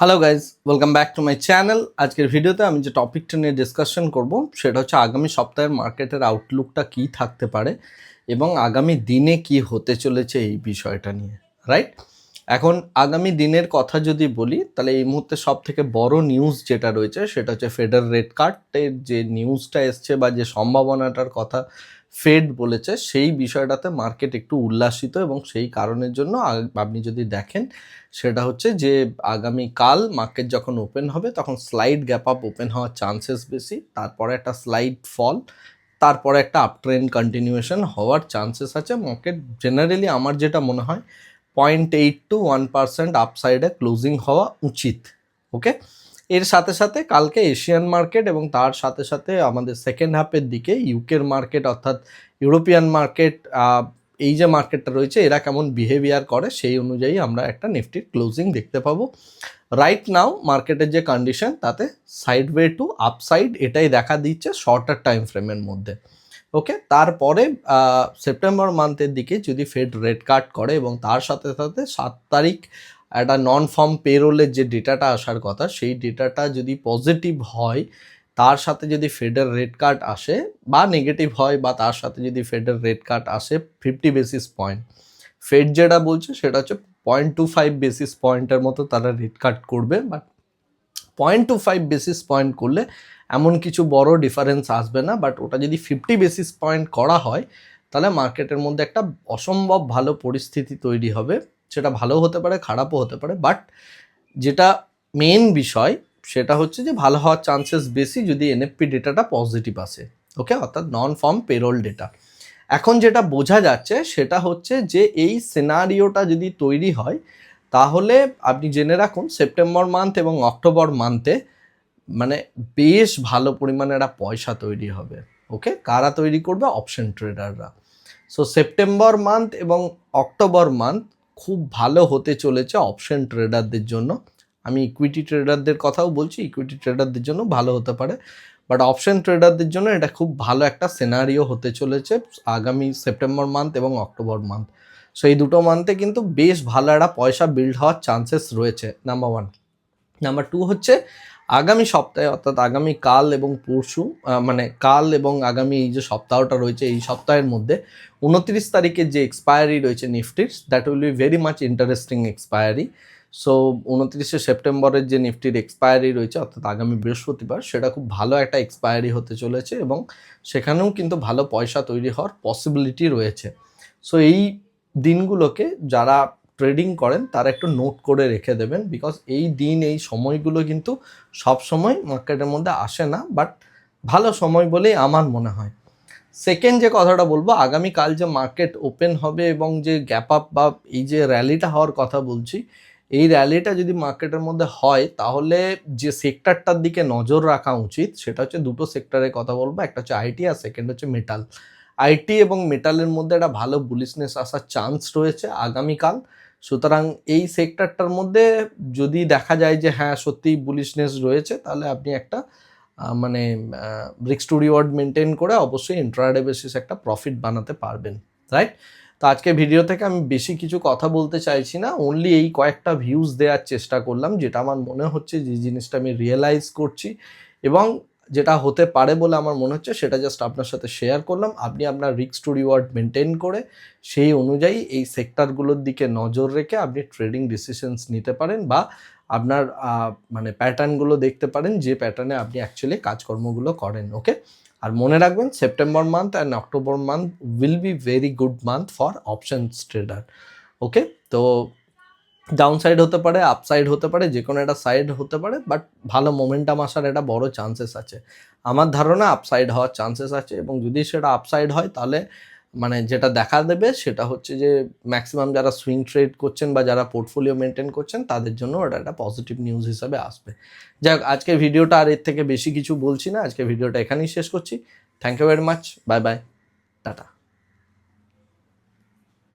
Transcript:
Hello guys welcome back to my channel আজকের ভিডিওতে আমি যে টপিকটা নিয়ে ডিসকাশন করব, সেটা হচ্ছে আগামী সপ্তাহের মার্কেটের আউটলুকটা কী থাকতে পারে এবং আগামী দিনে কি হতে চলেছে এই বিষয়টা নিয়ে রাইট এখন আগামী দিনের কথা যদি বলি, তাহলে এই মুহূর্তে সব থেকে বড় নিউজ যেটা রয়েছে, সেটা হচ্ছে ফেডার রেড কার্ডের যে নিউজটা এসছে বা যে সম্ভাবনাটার কথা ফেড বলেছে, সেই বিষয়টাতে মার্কেট একটু উল্লাসিত এবং সেই কারণের জন্য আপনি যদি দেখেন, সেটা হচ্ছে যে আগামী কাল মার্কেট যখন ওপেন হবে, তখন স্লাইড গ্যাপ আপ ওপেন হওয়ার চান্সেস বেশি, তারপরে একটা স্লাইড ফল, তারপরে একটা আপ ট্রেন্ড কন্টিনিউয়েশন হওয়ার চান্সেস আছে। মার্কেট জেনারেলি আমার যেটা মনে হয়, point eight two one percent আপসাইডে closing হওয়া উচিত, ওকে? এর সাথে সাথে কালকে এশিয়ান মার্কেট এবং তার সাথে সাথে আমাদের সেকেন্ড হাফের দিকে ইউকের মার্কেট অর্থাৎ ইউরোপিয়ান মার্কেট এই যে মার্কেটটা রয়েছে, এরা কেমন বিহেভিয়ার করে সেই অনুযায়ী আমরা একটা নিফটির ক্লোজিং দেখতে পাবো। রাইট নাও মার্কেটের যে কন্ডিশন তাতে সাইডওয়ে টু আপসাইড এটাই দেখা দিচ্ছে শর্টার টাইম ফ্রেমের মধ্যে। ওকে তারপরে সেপ্টেম্বর মান্থের দিকে যদি ফেড রেড কাট করে এবং তার সাথে সাথে সাত তারিখ একটা নন ফর্ম পেরোলের যে ডেটাটা আসার কথা, সেই ডেটাটা যদি পজিটিভ হয়, তার সাথে যদি ফেডের রেড কার্ড আসে, বা নেগেটিভ হয়, বা তার সাথে যদি ফেডের রেড কার্ড আসে ফিফটি বেসিস পয়েন্ট ফেড যেটা বলছে সেটা হচ্ছে পয়েন্ট টু ফাইভ বেসিস পয়েন্টের মতো তারা রেড কাট করবে but point two five basis point করলে এমন কিছু বড় ডিফারেন্স আসবে না বাট ওটা যদি ফিফটি বেসিস পয়েন্ট করা হয়, তাহলে মার্কেটের মধ্যে একটা অসম্ভব ভালো পরিস্থিতি তৈরি হবে। সেটা ভালো হতে পারে, খারাপও হতে পারে বাট যেটা মেন বিষয় সেটা হচ্ছে যে ভালো হওয়ার চান্সেস বেশি যদি এনএফপি ডেটাটা পজিটিভ আসে ওকে অর্থাৎ নন ফর্ম পেরোল ডেটা এখন যেটা বোঝা যাচ্ছে সেটা হচ্ছে যে এই সিনারিওটা যদি তৈরি হয়, তাহলে আপনি জেনে রাখুন সেপ্টেম্বর মান্থ এবং অক্টোবর মান্থে মানে বেশ ভালো পরিমাণে একটা পয়সা তৈরি হবে ওকে কারা তৈরি করবে? অপশন ট্রেডাররা সো সেপ্টেম্বর মান্থ এবং অক্টোবর মান্থ খুব ভালো হতে চলেছে অপশন ট্রেডারদের জন্য। আমি ইকুইটি ট্রেডারদের কথাও বলছি ইকুইটি ট্রেডারদের জন্য ভালো হতে পারে। বাট অপশন ট্রেডারদের জন্য এটা খুব ভালো একটা সিনারিও হতে চলেছে আগামী সেপ্টেম্বর মান্থ এবং অক্টোবর মান্থ সো এই দুটো মান্থে কিন্তু বেশ ভালো একটা পয়সা বিল্ড হওয়ার চান্সেস রয়েছে নাম্বার ওয়ান নাম্বার টু হচ্ছে আগামী সপ্তাহে, অর্থাৎ আগামী কাল এবং পরশু মানে কাল এবং আগামী এই যে সপ্তাহটা রয়েছে, এই সপ্তাহের মধ্যে উনত্রিশ তারিখের যে এক্সপায়ারি রয়েছে নিফটির that will be very much interesting expiry so উনত্রিশে সেপ্টেম্বরের যে নিফটির এক্সপায়ারি রয়েছে, অর্থাৎ আগামী বৃহস্পতিবার, সেটা খুব ভালো একটা এক্সপায়ারি হতে চলেছে এবং সেখানেও কিন্তু ভালো পয়সা তৈরি হওয়ার পসিবিলিটি রয়েছে। সো এই দিনগুলোকে যারা ট্রেডিং করেন, তারা একটু নোট করে রেখে দেবেন বিকজ এই দিন, এই সময়গুলো কিন্তু সব সময় মার্কেটের মধ্যে আসে না বাট ভালো সময় বলেই আমার মনে হয়। সেকেন্ড যে কথাটা বলব, আগামীকাল যে মার্কেট ওপেন হবে এবং যে গ্যাপ আপ বা এই যে র্যালিটা হওয়ার কথা বলছি, এই র্যালিটা যদি মার্কেটের মধ্যে হয়, তাহলে যে সেক্টরটার দিকে নজর রাখা উচিত, সেটা হচ্ছে দুটো সেক্টরের কথা বলব, একটা হচ্ছে আইটি আর সেকেন্ড হচ্ছে মেটাল আইটি এবং মেটালের মধ্যে একটা ভালো বুলিশনেস আসার চান্স রয়েছে আগামীকাল। সুতরাং এই সেক্টরটার মধ্যে যদি দেখা যায় যে হ্যাঁ সত্যিই বুলিশনেস রয়েছে, তাহলে আপনি একটা মানে রিক্স টু রিওয়ার্ড মেনটেন করে অবশ্যই ইন্ট্রাডে বেসিস একটা প্রফিট বানাতে পারবেন রাইট তো আজকে ভিডিও থেকে আমি বেশি কিছু কথা বলতে চাইছি না অনলি এই কয়েকটা ভিউজ দেওয়ার চেষ্টা করলাম, যেটা আমার মনে হচ্ছে যে, জিনিসটা আমি রিয়েলাইজ করছি এবং যেটা হতে পারে বলে আমার মনে হচ্ছে, সেটা জাস্ট আপনার সাথে শেয়ার করলাম। আপনি আপনার রিক্স টু রিওয়ার্ড মেনটেন করে সেই অনুযায়ী এই সেক্টরগুলোর দিকে নজর রেখে আপনি ট্রেডিং ডিসিশনস নিতে পারেন বা আপনার মানে প্যাটার্নগুলো দেখতে পারেন, যে প্যাটার্নে আপনি অ্যাকচুয়ালি কাজকর্মগুলো করেন ওকে আর মনে রাখবেন September month and October month will be very good month for options trader okay তো ডাউন সাইড হতে পারে আপসাইড হতে পারে যে কোনো একটা সাইড হতে পারে বাট ভালো মোমেন্টাম আসার একটা বড় চান্সেস আছে। আমার ধারণা আপসাইড হওয়ার চান্সেস আছে, এবং যদি সেটা আপসাইড হয়, তাহলে মানে যেটা দেখা দেবে, সেটা হচ্ছে যে ম্যাক্সিমাম যারা সুইং ট্রেড করছেন বা যারা পোর্টফোলিও মেনটেন করছেন, তাদের জন্য ওটা একটা পজিটিভ নিউজ হিসাবে আসবে। যাই হোক, আজকের ভিডিওটা আর এর থেকে বেশি কিছু বলছি না আজকে ভিডিওটা এখানেই শেষ করছি। Thank you very much bye bye tata.